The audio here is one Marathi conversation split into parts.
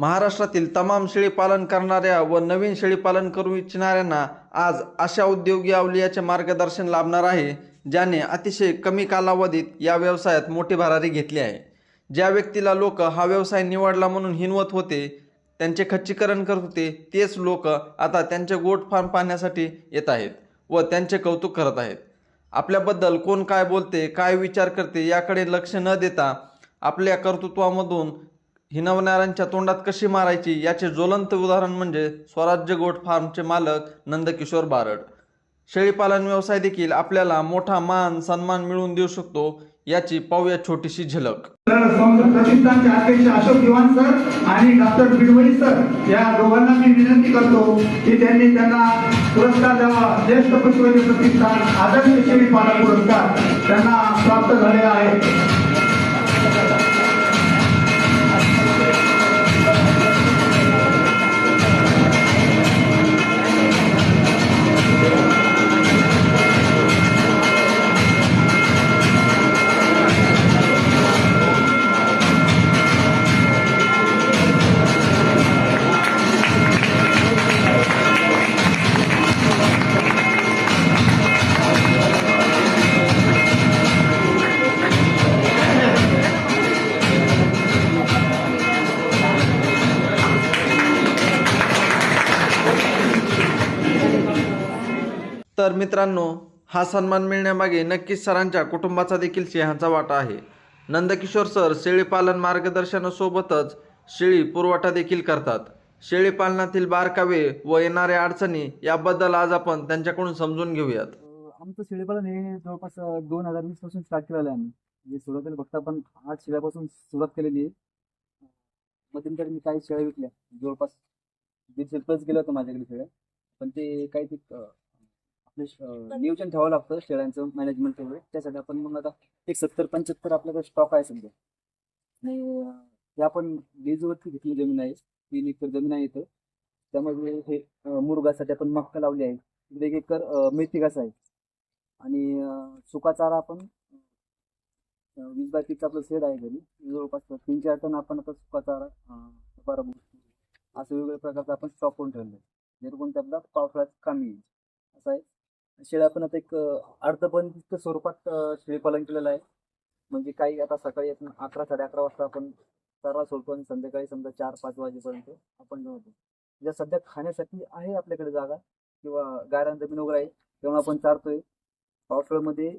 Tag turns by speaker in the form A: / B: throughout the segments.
A: महाराष्ट्रातील तमाम शेळीपालन करणाऱ्या व नवीन शेळीपालन करू इच्छिणाऱ्यांना आज अशा उद्योगी अवलियाचे मार्गदर्शन लाभणार आहे ज्याने अतिशय कमी कालावधीत या व्यवसायात मोठी भरारी घेतली आहे. ज्या व्यक्तीला लोक हा व्यवसाय निवडला म्हणून हिनवत होते त्यांचे खच्चीकरण करत होते तेच लोक आता त्यांचे गोट फार्म पाहण्यासाठी येत आहेत व त्यांचे कौतुक करत आहेत. आपल्याबद्दल कोण काय बोलते काय विचार करते याकडे लक्ष न देता आपल्या कर्तृत्वामधून हिनवणाऱ्यांच्या तोंडात कशी मारायची याचे ज्वलंत उदाहरण म्हणजे स्वराज्य गोट फार्मचे मालक नंदकिशोर बारड. शेळीपालन व्यवसाय देखील आपल्याला मोठा मान सन्मान मिळवून देऊ शकतो याची पाहूया छोटीशी झलक.
B: प्रतिष्ठानचे अध्यक्ष अशोक दिवान सर आणि डॉक्टर बिडवणी सर या दोघांना मी विनंती करतो की त्यांनी त्यांना पुरस्कार द्यावा. ज्येष्ठ पशुवैद्य प्रतिष्ठान आदर्श शेळीपालन पुरस्कार त्यांना प्राप्त झालेला आहे.
A: मित्रांनो हा सन्मान मिळण्यामागे नक्कीच सरांच्या कुटुंबाचा देखील सिंहाचा वाटा आहे. नंदकिशोर सर शेळीपालन मार्गदर्शनासोबतच शेळी पुरवठा देखील करतात. शेळीपालनातील बारकावे व येणाऱ्या अडचणी याबद्दल आज आपण त्यांच्याकडून समजून घेऊयात.
C: आमचं शेळीपालन हे जवळपास दोन हजार वीसपासून स्टार्ट केलेलं आहे आम्ही. म्हणजे सुरुवातीला फक्त आपण आठ शेळ्यापासून सुरुवात केलेली आहे. मध्यंतरी मी काही शेळ्या विकल्या. जवळपास दीडशे प्लस गेलं होतं माझ्याकडे शेळ्या पण ते काही ते नियोजन ठेवावं लागतं शेळ्यांचं मॅनेजमेंट वगैरे त्यासाठी आपण मग आता एक सत्तर पंच्याहत्तर आपल्याकडे स्टॉक आहे सध्या आणि अं, हे आपण लीजवरती घेतली जमीन आहे. तीन एकर जमीन आहे इथं. त्यामध्ये हे मुरगासाठी आपण मक्का लावली आहे. इकडे एक एकर मेथी घास आहे. आणि सुका चारा आपण वीस बाय तीसचा आपलं शेड आहे घरी. जवळपास तीन चार टन आपण आता सुका चारा बरं असं वेगवेगळ्या प्रकारचा आपण स्टॉक करून ठेवलं आहे. जेणेकरून ते आपला पावसाळ्यात कामी येईल. असं आहे. शेळ्या पण आता एक अर्धबंदिस्त स्वरूपात शेळीपालन केलेलं आहे. म्हणजे काही आता सकाळी आपण अकरा साडे अकरा वाजता आपण चारा सोडतो आणि संध्याकाळी समजा चार पाच वाजेपर्यंत आपण ठेवतो ज्या म्हणजे सध्या खाण्यासाठी आहे आपल्याकडे जागा किंवा गायरान जमीन वगैरे आहे तेव्हा आपण चारतोय. पावसाळ्यामध्ये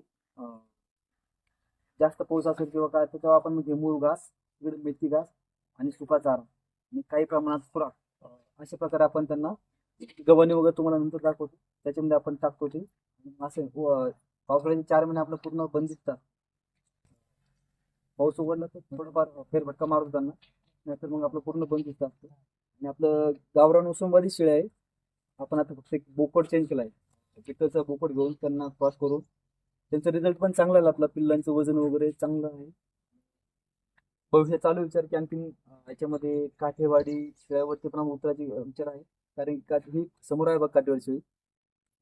C: जास्त पाऊस असेल किंवा काय तेव्हा आपण म्हणजे मूळ घास मेथी घास आणि सुका चारा आणि काही प्रमाणात खुराक अशा प्रकारे आपण त्यांना गव्हाणी वगैरे तुम्हाला नंतर दाखवतो. त्याच्यामध्ये आपण टाकतो ते. असे पावसाळ्याचे चार महिने आपलं पूर्ण बंदिस्त पाऊस उघडला तर थोडंफार फेरभटका मारतो त्यांना. नाहीतर मग आपलं पूर्ण बंदिस्त असतं आणि आपलं गावरान उसंबादी शेळ्या आहे. आपण आता फक्त एक बोकड चेंज केला आहे. पिठाचा बोकड घेऊन त्यांना क्रॉस करून. त्यांचा रिझल्ट पण चांगला आला. आपला पिल्लांचं वजन वगैरे चांगलं आहे. भविष्यात चालू विचार की आणखी याच्यामध्ये काठेवाडी शेळ्यावरती पण उतरायची विचार आहे. कारण की समोर आहे बघ काठेवाडी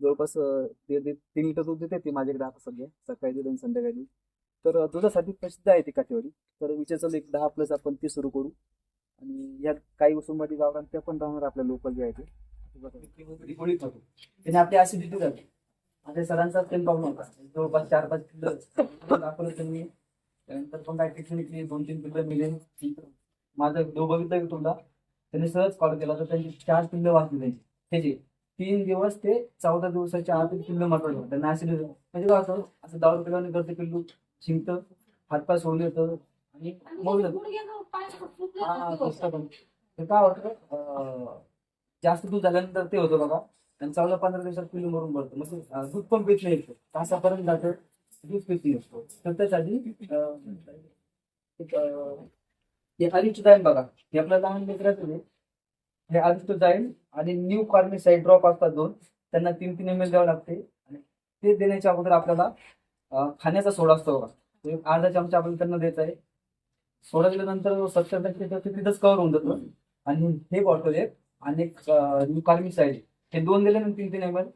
C: जवळपास दीड दीड तीन लिटर दूध देते ती माझ्याकडे आता सध्या सकाळी दूध आणि संध्याकाळी तर दुधासाठी प्रसिद्ध आहे ती काठेवाडी तर विचार चालू एक दहा प्लस आपण ती सुरू करू. आणि या काही वसुंबाटी गावरान त्या पण राहणार आपल्या लोकल जे आहे ते. त्याने आपली ऍसिडिटी झाली. आता सरांचा तेल प्रॉब्लेम होता. जवळपास चार पाच किलो दाखवलं त्यांनी. त्यानंतर पण काय टेक्निकली दोन तीन किलो मिळेल. माझं देव बघितलं की तुला त्यांनी सहज कॉल केला. तर त्यांची चार पिल्लं वाचली त्यांची. त्याची तीन दिवस ते चौदा दिवसाच्या आत एक पिल्लं मारलं त्यांना म्हणजे काय होतं असं दारू पिल्याने करते पिल्लू. शिंकत हातपाय सोडले येतं आणि मग काय होतं? जास्त दूध झाल्यानंतर ते होतं बघा. आणि चौदा पंधरा दिवसात पिल्लू मरून पडतं. म्हणजे दूध पण पित नाही येतं तासापर्यंत जातं. दूध पित नाही असतो तर त्यासाठी हे अरिष्ट जाईल बघा. हे आपल्या लहान लेकराचं आहे. हे अरिष्ट जाईल. आणि न्यू कार्मिसाईड ड्रॉप असतात दोन. त्यांना तीन तीन एम एल द्यावं लागते. आणि ते देण्याच्या अगोदर आपल्याला खाण्याचा सोडा असतो बघा. अर्धा चमचा आपण त्यांना द्यायचा आहे. सोडा दिल्यानंतर सत्तर टक्के तिथंच कव्हर होऊन जातो. आणि हे बॉटल आहे. आणि एक कार्मिसाईड हे दोन दिले तीन तीन एम एल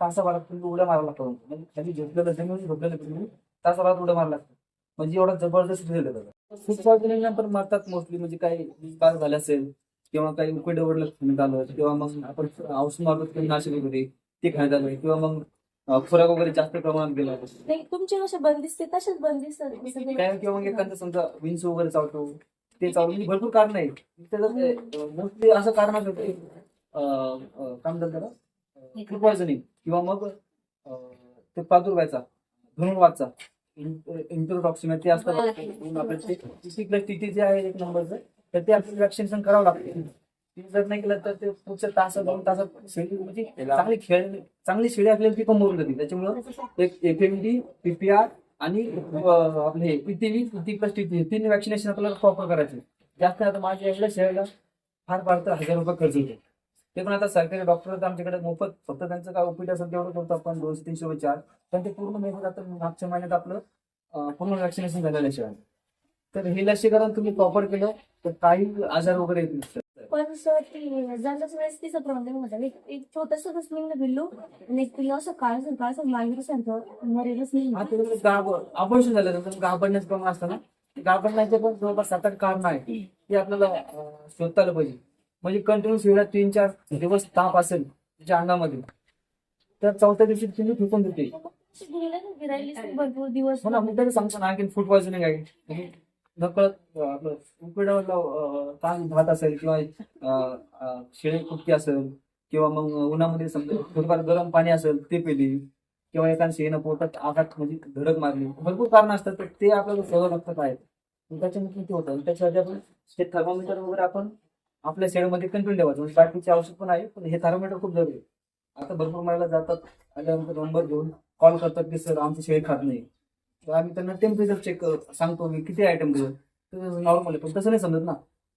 C: तासाभरात तुम्ही उड्या मारायला लागतो. म्हणजे खाली झोपलेलं जमीन झोपलेलं तुम्ही तासाभरात उड्या मारायला लागतं म्हणजे एवढा जबरदस्त रिझल्ट सारे जणांना पण मारतात मोस्टली म्हणजे काही बार झाले असेल किंवा काही उकडे वडलं खाण्यात आलं किंवा मग आपण औषध मारतो काही नाशिक वगैरे ते खाण्यात आलं किंवा मग खुराक वगैरे जास्त प्रमाणात गेला
D: नाही तुमचे कसे बंदिस्त तसेच बंदिस्त सगळे.
C: काय किंवा मग एखादं समजा विंच वगैरे चावतो ते म्हणजे भरपूर कारण आहेत. त्याचं मोस्टली असं कारण असतं ते, अं, अं, काय म्हणतात त्याला? फूड पॉयझनिंग किंवा मग ते प्रादुर्भावाचा धनुर्वादचा इंटरटॉक्सिन ते असतं आपलं प्लस टीटी जे आहे एक नंबरचं तर ते आपल्याला वॅक्सिनेशन करावं लागतं. ते जर नाही केलं तर ते पुढच्या तास दोन तासात शेळी म्हणजे चांगली खेळ चांगली शेळी आपल्याला ती मरून जाते त्याच्यामुळं एक एफ एम डी पीपीआर आणि आपले हे पीटीव्ही टी प्लस टी तीन वॅक्सिनेशन आपल्याला प्रॉपर करायचे. जास्त आता माझ्या एवढ्या शेळीला फार फार तर हजार रुपये खर्च होतो ते पण आता सरकारी डॉक्टर आमच्याकडे मोफत फक्त त्यांचं काय ओपीडी असेल तेवढं करतो आपण दोनशे तीनशे रुपये चार्ज पण ते पूर्ण महिन्यात आता मागच्या महिन्यात आपलं पूर्ण वॅक्सिनेशन झालेलं आहे शिवाय. तर हे लसीकरण तुम्ही प्रॉपर केलं तर काही आजार वगैरे येत नसतात.
D: पण सर ती जाताच वेळेस तिचा प्रॉब्लेम होता एक एक छोटस कसं पिल्लू आणि एक पिल्लू असं काळ काळ मागे सारखं मरेलच नाही.
C: गाभ ऑपरेशन झालं तर गाभरण्याचं प्रमाण असतं ना? गाभरण्याचे पण जवळपास सात आठ कारण आहे ते आपल्याला अं, शोधता आलं पाहिजे. म्हणजे कंटिन्यू शिवरात तीन चार दिवस ताप असेल तिच्या अंगामध्ये तर चौथ्या दिवशी तुम्ही फेकून देते.
D: भरपूर दिवस
C: सांगतो ना आणखी फूड पॉइझनिंग आहे. म्हणजे नकळत आपलं ताण भात असेल किंवा शेळी कुटकी असेल किंवा मग उन्हामध्ये समजा थोडंफार गरम पाणी असेल ते पिली किंवा एखाद्या शेळीनं पोटात आघात म्हणजे धडक मारली. भरपूर कारण असतात तर ते आपल्याला सगळं लागतात आहेत. त्याच्यामुळे किती होतं? त्याच्यासाठी आपण ते थर्मोमीटर वगैरे आपण आपल्या शेडमध्ये कंटिन्यू ठेवायचं. म्हणजे बाकीचे आवश्यक पण आहे पण हे थर्मोमीटर खूप जरुरी आहे. आता भरपूर महिला जातात आल्यानंतर नंबर घेऊन कॉल करतात की सर आमचं शेळी खात नाही. तर आम्ही त्यांना टेम्परेचर चेक सांगतो मी किती आहे टेम्परेचर नॉर्मल आहे पण तसं नाही समजत ना.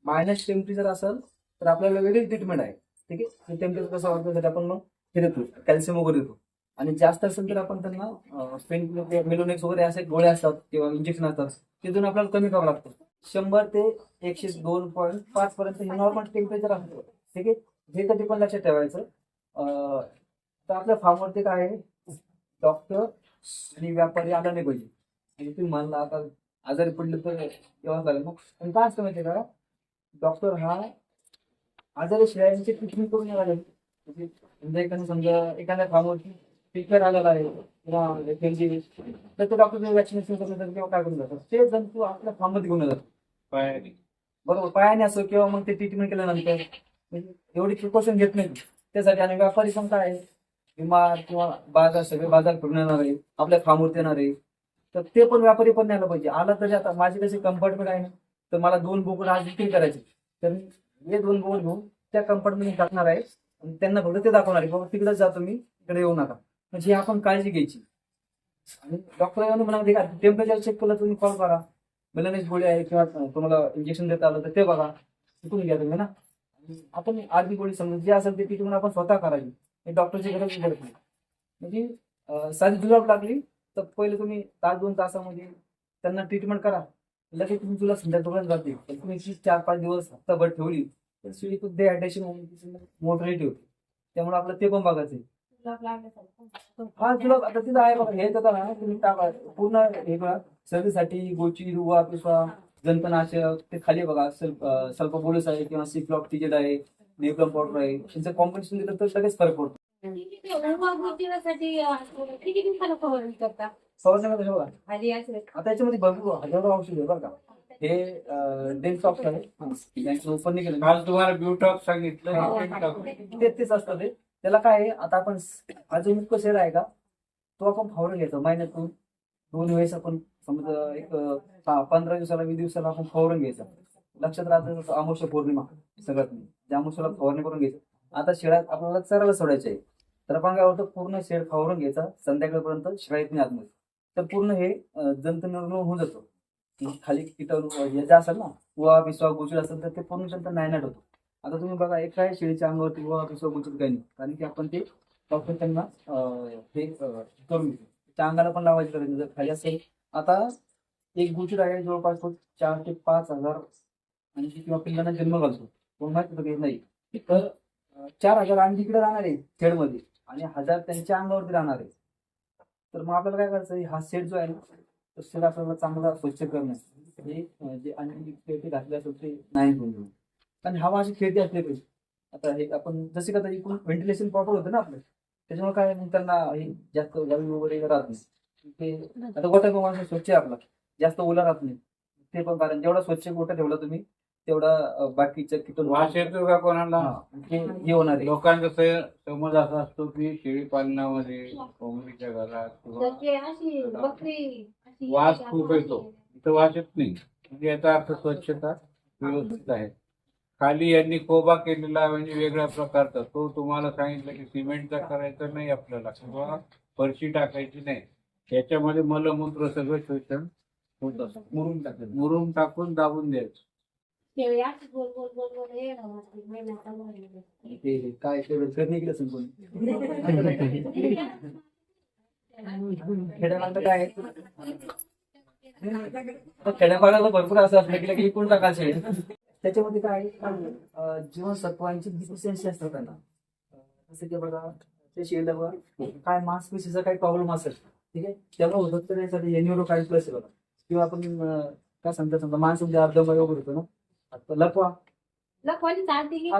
C: मायनस टेम्परेचर असेल तर आपल्याला वेगळी ट्रीटमेंट आहे. ठीक आहे? टेम्परेचर कसं वाढवण्यासाठी आपण मग हे देतो कॅल्शियम वगैरे देतो आणि जास्त असेल तर आपण त्यांना पेन मेलोनेक्स वगैरे असे गोळे असतात किंवा इंजेक्शन असतात तिथून आपल्याला कमी करावं लागतं. शंभर ते एकशे दोन पॉईंट पाच पर्यंत हे नॉर्मल टेम्परेचर असतं. ठीक आहे? हे कधी पण लक्षात ठेवायचं. तर आपल्या फार्मवरती काय आहे? डॉक्टर आणि व्यापारी आला नाही पाहिजे म्हणजे तुम्ही म्हणला आता आजारी पडले तर तेव्हा चालेल मग पण काय असतं माहिती का? डॉक्टर हा आजारी शेळ्यांची ट्रीटमेंट करून यायला म्हणजे समजा एखाद्या समजा एखाद्या फार्मवरती पिकर आलेला आहे. तर ते डॉक्टर वॅक्सिनेशन करत जातात किंवा काय करून जातात ते जंतू आपल्या फार्ममध्ये घेऊन येतात. बरोबर पायाने असो किंवा मग ते ट्रीटमेंट केल्यानंतर. एवढी प्रिकॉशन घेत नाही त्यासाठी आणि व्यापारी पण काय आहे, विमार किंवा बाजार सगळे बाजार फिरून येणार आहे आपल्या फार्मवरती येणार आहे तर ते पण व्यापारी पण न्यायला पाहिजे. आला तरी आता माझी कशी कंपार्टमेंट आहे ना तर मला दोन बोकड आज विक्री करायचे. तर मी हे दोन बोकड घेऊन त्या कंपार्टमेंट टाकणार आहे. आणि त्यांना फक्त ते दाखवणार आहे. बाबा तिकडेच जातो मी इकडे येऊ नका. म्हणजे आपण काळजी घ्यायची. आणि डॉक्टर म्हणाले का टेम्परेचर चेक केलं तुम्ही कॉल करा. मेलनेस गोळी आहे किंवा तुम्हाला इंजेक्शन देता आलं तर ते बघा. शिकून घ्या तुम्ही ना? आपण आधी गोळी समजा जे असेल ते ट्रीटमेंट आपण स्वतः करावी हे डॉक्टरची गरज पडत नाही म्हणजे साधी जुलाब लागली तर पहिले तुम्ही तास दोन तासामध्ये त्यांना ट्रीटमेंट करा. लगेच तुम्ही तुला संध्याकाळ जाते. तुम्ही चार पाच दिवस हप्ताभर ठेवली तर शिळी खूप होऊन मोटरेटी होते त्यामुळे आपलं ते पण बघायचं आहे. हा तुला आता तिथं आहे बघा हे तर ना तुम्ही टाका. पूर्ण हे बघा सर्दीसाठी गोची रुवा पिसवा जंतनाशक ते खाली बघा सल्प बोलस आहे किंवा सिफ्लॉक टिजेट आहे नेपलम पावडर आहे त्यांचं कॉम्बिनेशन दिलं तर लगेच फरक पडतो.
D: साठी किती दिवसाला फवारणी करता
C: फवारण्यामध्ये हे बघा.
D: आधी असं
C: आता याच्यामध्ये भरपूर हजारो औषध आहे बरं का. हे डेन्सॉक्स आहे. त्यांचं ओपन नाही केलं.
E: तुम्हाला ब्युटॉक सांगितलं.
C: तेच असतं ते. त्याला काय आहे आता आपण अजून मुक्त शेड आहे का तो आपण फावरून घ्यायचा महिन्यातून दोन वेळेस आपण समजा एक पंधरा दिवसाला वीस दिवसाला आपण फवारून घ्यायचा. लक्षात राहतं अमोश पौर्णिमा सगळ्यात मेन. त्या फवारणी करून घ्यायचं. आता शेळ्यात आपल्याला चरायला सोडायचे आहे तर आपण काय होतं पूर्ण शेड फवारून घ्यायचा. संध्याकाळपर्यंत शेळ्यात नाही आतमध्ये. तर पूर्ण हे जंत निर्मूळ होऊन जातो. म्हणजे खाली किटाणू हे जे असेल ना वा विसवा गोचर असेल तर ते पूर्ण जंत नायनाट होतो. आता तुम्ही बघा एक काय शेळीच्या अंगावरती किंवा दुसरं गोचर काही नाही. कारण की आपण ते डॉक्टर त्यांना हे करून त्या अंगाला पण लावायची गरज नाही. जर खाली असेल. आता एक गुचर आहे जवळपास तो चार ते पाच हजार आणि किंवा पिल्लांना जन्म घालतो. कोण माहिती काही नाही. तर चार हजार आणि इकडे राहणार आहे शेडमध्ये आणि हजार त्यांच्या अंगावरती राहणार आहे. तर मग आपल्याला काय करायचं हा सेट जो आहे ना तो सेट आपल्याला चांगला स्वच्छ करणं. हे जे आणि घातले असेल ते नाही होऊन आणि हवा अशी खेळती असली पाहिजे. आता हे आपण जसे का इकडून व्हेंटिलेशन प्रॉपर होतं ना आपलं त्याच्यामुळे काय मग त्यांना हे जास्त वायू वगैरे राहत नाही. ते आता गोठा माणूस स्वच्छ आहे आपला जास्त ओला राहत नाही. ते पण कारण जेवढा स्वच्छ गोठा ठेवला तुम्ही तेवढा बाकीच्या किटून
E: वास येतो का कोणाला?
C: हे हे होणार आहे.
E: लोकांचा स- समज असा असतो की शेळी पालनामध्ये कोंबडीच्या घरात किंवा वास खूप येतो. इथं वास येत नाही. म्हणजे याचा अर्थ स्वच्छता व्यवस्थित आहे. खाली यांनी कोबा केलेला म्हणजे वेगळ्या प्रकारचा तो तुम्हाला सांगितलं की सिमेंटचा करायचा नाही आपल्याला किंवा फरशी टाकायची नाही. याच्यामध्ये मलमूत्र सगळं शोषण होत असतं
C: मुरुम टाकलं
E: मुरुम टाकून दाबून द्यायचं.
C: ते काय ते काय? खेड्यापाड्याला भरपूर असं असलं की इकडून टाकायचे. त्याच्यामध्ये काय आहे? जीवनसत्वांची डिफिशियन्सी असतात त्यांना. जसं की बघा ते बघा काय मांसपेशीचा काही प्रॉब्लेम असेल ठीक आहे? त्यामुळे होतं तर यासाठी एन्युरो काय प्लस बघा. किंवा आपण काय सांगतात समजा माणसामध्ये अर्धमय वगैरे होतो ना? लपवा.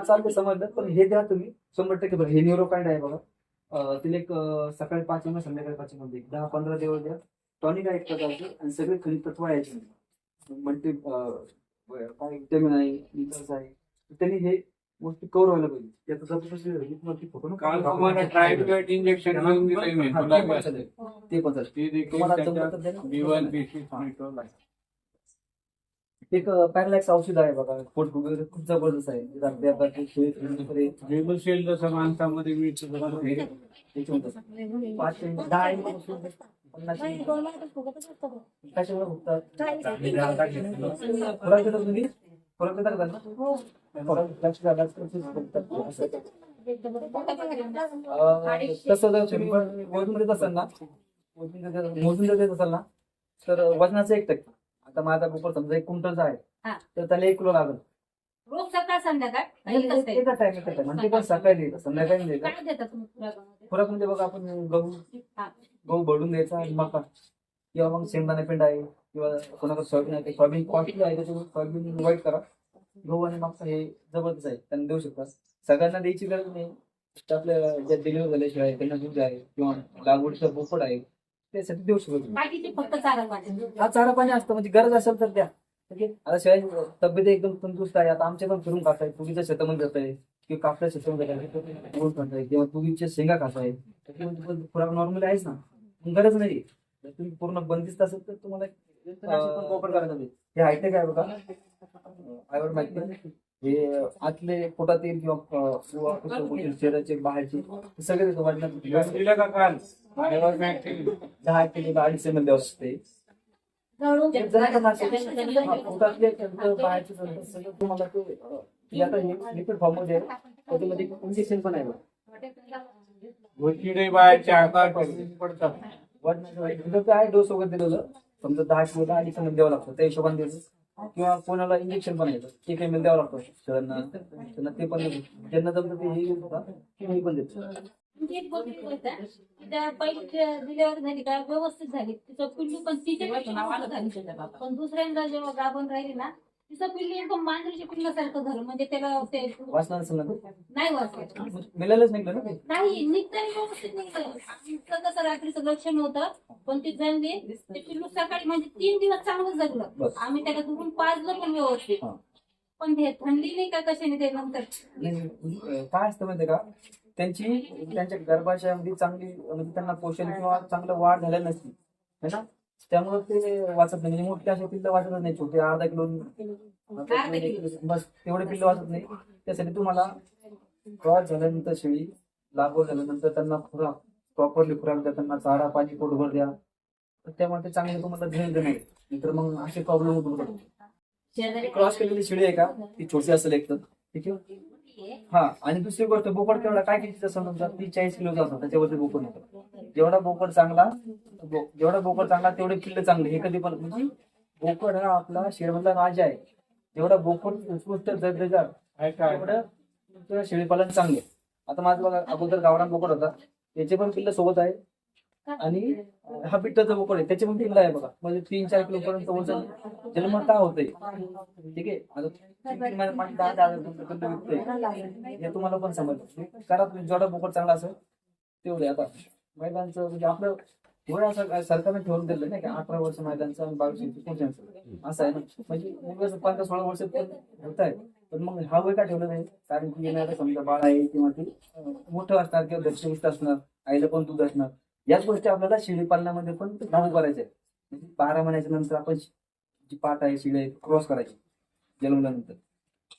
D: चालते
C: हा समजलं. पण हे द्या तुम्ही शंभर टक्के बघा हे न्यूरो काय आहे बघा. तिला एक सकाळी पाच एम संध्याकाळी पाच एममध्ये दहा पंधरा दिवस द्या. टॉनिक आहे एक प्रकारचे आणि सगळे खनिज तत्व आहे. मल्टी काय विटॅमिन आहे मिनरल्स आहे. त्यांनी हे गोष्टी कव्हर व्हायला पाहिजे.
E: काल तुम्हाला ट्रायफॉइड इंजेक्शन घेऊन दिलंय मी तुला
C: ते पण चालेल. ते पण चालेल.
E: ते देखील
C: तुम्हाला
E: त्याच्यात
C: जमलं तर द्या ना.
E: B1, B6 मिळतो आहे.
C: एक पॅरालॅक्स औषध आहे बघा. पोट वगैरे खूप जबरदस्त आहे. जे
E: जसं माणसामध्ये मिळतं तसं. हे
C: त्याच्यामध्ये. पाच ते दहा कशामुळे फुगतात? खुराक देतात तुम्ही? खुराक देता का
D: हो. बरोबर.
C: अं, तसं जर तुम्ही वजन देत असाल ना वजन देत- मोजून जर देत असाल ना तर वजनाचं एक टक्के. आता माझा कुकर समजा एक क्विंटलचा
D: हा.
C: आहे तर त्याला एक किलो लागेल.
D: संध्याकाळ? एकच टाइम.
C: टाइम म्हणजे पण सकाळी संध्याकाळी नाही
D: काय तुम्ही
C: म्हणजे बघा आपण गहू
D: हा.
C: गहू भरून द्यायचा आणि मका. किंवा मग शेंगदाणा पेंड आहे किंवा कोणाकडे सोयाबीन आहे ते सोयाबीन कॉस्टली आहे त्याच्यामुळे सोयाबीन वाईट करा. गहू आणि मका हे जबरदस्त आहे त्यांना देऊ शकतात सगळ्यांना द्यायची गरज नाही. आपल्या ज्या डिलिव्हर झाल्याशिवाय त्यांना दूध आहे किंवा लागवडीचा बोकड आहे त्यासाठी देऊ शकतो तुम्ही.
D: बाकीचे फक्त चारा पाणी.
C: हा चारा पाणी असतं म्हणजे गरज असेल तर द्या. आता शिवाय तब्येत एकदम तंदुरुस्त आहे. आता आमचे पण फिरून खात आहे तुरीच्या शेतामध्ये जात आहे किंवा कापल्या शेतामध्ये खात आहे किंवा तुरीच्या शेंगा खात आहे त्याच्यामध्ये पण खुराक नॉर्मली आहेच ना? गरज नाही. तुम्ही पूर्ण बंदिस्त असेल तर तुम्हाला वापर करायचा हे हायटेक आहे बघा. आयवर माहिती. हे आतले पोटातील किंवा शरीराचे बाहेरचे सगळे दहा किलो? अडीच एम एल द्यावं असते. लिक्विड फॉर्ममध्ये आहे. त्याच्यामध्ये इंजेक्शन पण आहे
E: पडतात.
C: नंतर ते आहे डोस वगैरे दिलेलं समजा दहा किलो अडीच एम द्यावं लागतं त्या हिशोबाने द्यायचं किंवा कोणाला इंजेक्शन पण येतं एम एल द्यावं लागतं त्यांना ते पण देतो ज्यांना जमतं ते हे पण देतो
D: एक गोष्ट होतं, की त्या पहिली डिलिव्हरी झाली का व्यवस्थित झाली. तिचं पिल्लू पण तिच्या पण दुसऱ्यांदा जेव्हा गाभण राहिली ना तिचं पिल्लू एकदम मांजरीच्या पिल्लासारखं झालं. म्हणजे त्याला ते
C: वाचणार असेल ना ते?
D: नाही वाचलं.
C: मिळालंच नाही ना ते?
D: नाही निघताना व्यवस्थित निघतं आमचं कसं रात्रीचं लक्षण होतं पण ती जणली ते पिल्लू सकाळी म्हणजे तीन दिवस चांगलं जगलं.
C: बस.
D: आम्ही त्याला दुरून पाजलं पण व्यवस्थित.
C: हा.
D: पण हे थंडी नाही का कशाने ते नंतर?
C: नाही, अं, काय असतं माहितीये का? त्यांची त्यांच्या गर्भाशयामध्ये चांगली म्हणजे त्यांना पोषण किंवा चांगलं वाढ झालेलं नसते. है ना? त्यामुळे ते वाचत नाही. म्हणजे मोठे असे पिल्ल वाचतच नाही. छोटे अर्धा किलो बस तेवढे पिल्ल वाचत नाही. त्यासाठी तुम्हाला क्रॉस झाल्यानंतर शेळी लागवड झाल्यानंतर त्यांना खुराक प्रॉपरली खुराक द्या. त्यांना चारा पाणी पोटभर द्या. तर त्यामुळे ते चांगले तुम्हाला झेल नाही नाहीतर मग असे प्रॉब्लेम होतो क्रॉस केलेली शेळी आहे का? ती छोटी असेल एकदम ठीक आहे? हा आणि दुसरी गोष्ट बोकड तेवढा काय किती समजा? तीस चाळीस किलोचा असतो त्याच्यावरती बोकड येतो जेवढा बोकड चांगला जेवढा बोकड चांगला तेवढे किल्ले चांगले. हे कधी पण म्हणजे बोकड हा आपला शेरमधला राजा आहे. जेवढा बोकड उत्कृष्ट दर्जेदार
E: आहे
C: तेवढं शेळीपालन चांगले. आता माझं बघा अगोदर गावरान बोकड होता. त्याचे पण किल्ल सोबत आहे. आणि हा पिठ्ठाचा बोकड आहे. त्याची पण पिल्ला आहे बघा. म्हणजे तीन चार किलो पर्यंत वजन जन्म का होतंय? ठीक आहे? आता विकतंय? हे तुम्हाला पण समजलं. करा तुम्ही. जेवढा बोकड चांगला असेल तेवढे आता. महिलांचं म्हणजे आपलं असं सरकारने ठेवून दिलं नाही का? अठरा वर्ष महिलांचं आणि बावीस पुरुषांचं असं आहे ना? म्हणजे मुलगा पंधरा सोळा वर्ष होत आहे. पण मग हा वय का ठेवलं नाही? कारण की येणारं समजा बाळ आहे किंवा ते मोठं असणार किंवा दर्शनिष्ठ असणार आईला पण दूध असणार. याच गोष्टी आपल्याला शेळी पालनामध्ये पण लागू करायच्या आहेत. म्हणजे बारा महिन्याच्या नंतर आपण जी पाठ आहे शेळी आहे क्रॉस करायची. जन्मल्यानंतर.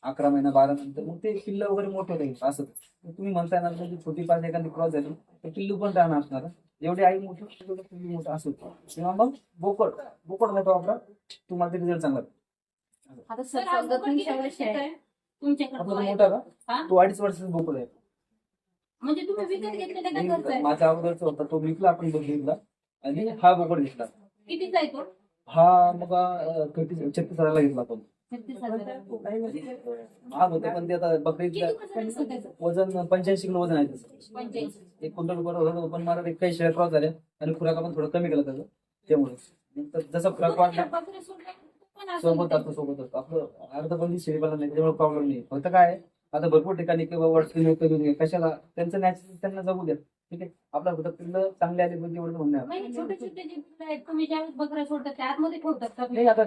C: अकरा महिना बारा नंतर. मग ते पिल्ल वगैरे मोठं राहील असं. तुम्ही म्हणताय ना म्हणजे छोटी पाच एखादी क्रॉस झाली तर पिल्लू पण राहणार असणार. जेवढी आई मोठी तेवढं पिल्लू मोठं असं. किंवा मग बोकड बोकड मोठा वापरा. तुम्हाला ते रिझल्ट चांगला.
D: आता सर आहे तुमच्याकडे आहे.
C: मोठा का? तो अडीच वर्षाचा बोकड आहे.
D: म्हणजे तुम्ही विकत घेतलेला का घरचा? आहे?
C: माझ्या अगोदरचा होता तो विकला आपण बघितला आणि हा बोकड घेतला.
D: कितीचा आहे तो?
C: हा मग छत्तीस छत्तीस हजारला घेतला आपण.
D: छत्तीस हजार
C: महाग होते पण ते आता बकरीचं
D: किती वजन
C: पंच्याऐंशी किलो वजन आहे त्याचं. एक क्विंटल बरोबर होतं पण मला ते काही शेअर क्रॉस झाले आणि खुराका पण थोडं कमी केलं त्याचं. त्यामुळे. नंतर जसं खुराक वाढला
D: बकऱ्या सोडल्या पण असं
C: सोबत असतो सोबत असतो. आपलं अर्ध पण शेळी नाही त्याच्यामुळे प्रॉब्लेम नाही. फक्त काय आहे, आता भरपूर ठिकाणी किंवा वडकीने करून घे. कशाला? त्यांचं नॅचरल त्यांना जगू द्या. ठीक आहे? आपला फक्त पिल्लं चांगले आले म्हणजे एवढं म्हणणं.
D: नाही छोटे छोटे जे पिल्लं आहेत तुम्ही ज्यावेळेस बकऱ्या सोडतात ते आतमध्ये ठेवतात का?
C: नाही आता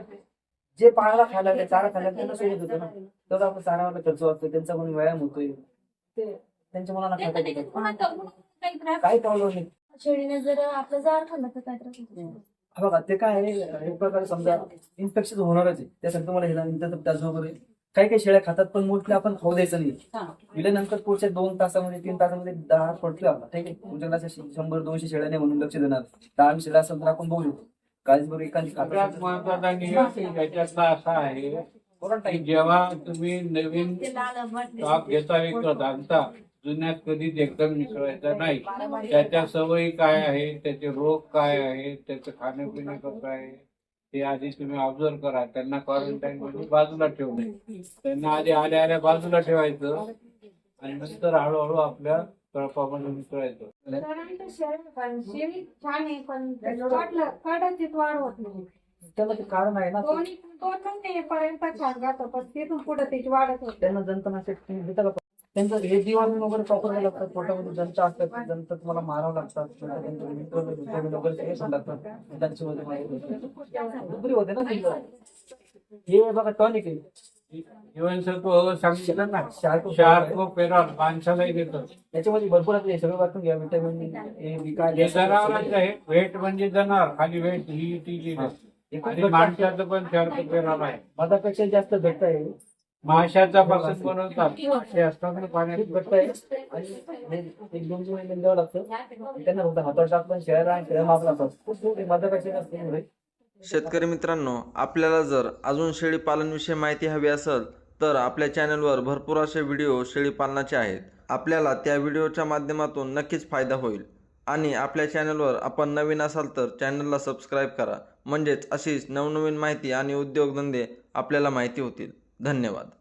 C: जे पाळाला खायला लागले चारा खायला लागले, त्यांना सोबत होतं ना. तेवढा आपण चारावाला खर्च वाचतो त्यांचा पण व्यायाम होतोय. ते. त्यांच्या मनाला
D: ते तर त्याच्यात तर- काही त्रास
C: काही प्रॉब्लेम नाही.
F: शेळीने जर आपलं जार खाल्लं तर काय त्रास होतो?
C: हा बघा ते काय आहे एक प्रकारे समजा इन्फेक्शन होणारच आहे. त्यासाठी तुम्हाला हे नंतर त्याच वगैरे काही काही शेळ्या खातात पण मोठल्या आपण खाऊ द्यायचं नाही.
D: हा.
C: दिल्यानंतर पुढच्या दोन तासामध्ये तीन तासामध्ये दहा पडतो आपला. ठीक आहे? तुमच्याकडे शंभर दोनशे शेळ्या नाही म्हणून लक्ष देणार. दहा शेळ्या असेल तर आपण बघू शकतो. काळजी बरोबर एखादी
E: महत्त्वाचा असा आहे जेव्हा तुम्ही नवीन स्टॉक घेता विकत आणता जुन्यात कधीच एकदम मिसळायचा नाही. त्याच्या सवयी काय आहे त्याचे रोग काय आहे त्याचं खाणेपिणे कसं आहे? हे आधी तुम्ही ऑब्झर्व करा. त्यांना क्वारंटाईन मध्ये बाजूला ठेवणे त्यांना आधी आल्या आल्या बाजूला ठेवायचं. आणि नंतर हळूहळू आपल्या कळपामध्ये मिसळायचं.
F: पण शेळी छान आहे पण काढलं काढायची वाढ होत नाही
C: त्याला ते कारण आहे ना
F: दोन्ही दोन महिने पर्यंत छान जातं पण तिथून पुढे त्याची वाढत होते.
C: त्यांना जंतनाशक तुम्ही देता का त्यांचं हे जीवाणू वगैरे प्रॉपर लागतात पोटामध्ये जंत असतात जंत तुम्हाला मारावं लागतात वगैरे पण लागतात. त्यांची मध्ये होते. ना. हे बघा टॉनिक आहे.
E: जीवनसत्व सांगितलं ना
C: शार्को
E: शार्को पेरॉल माणसालाही देतं.
C: याच्यामध्ये भरपूर आपले सगळं वाटून घ्या विटॅमिन ए
E: हे जनावरांचं आहे वेट म्हणजे जनावर खाली वेट ही माणसाचं पण शार्को पेरॉल आहे.
C: मधापेक्षा जास्त घट्ट आहे.
E: माशाचा पासून बनवतात. हे असतात ना पाण्यात
C: हे एक दोन महिने द्यावं लागतं त्यांना फक्त हातावर टाकून शेळ्या आणि शेळ्या माप लागतात ते मधापेक्षा जास्त नाही.
A: शेतकरी मित्रांनो आपल्याला जर अजून शेळी पालनविषयी माहिती हवी असेल तर आपल्या चॅनलवर भरपूर असे व्हिडिओ शेळी पालनाचे आहेत. आपल्याला त्या व्हिडिओच्या माध्यमातून नक्कीच फायदा होईल. आणि आपल्या चॅनलवर आपण नवीन असाल तर चॅनलला सबस्क्राईब करा. म्हणजेच अशीच नवनवीन माहिती आणि उद्योगधंदे आपल्याला माहिती होतील. धन्यवाद.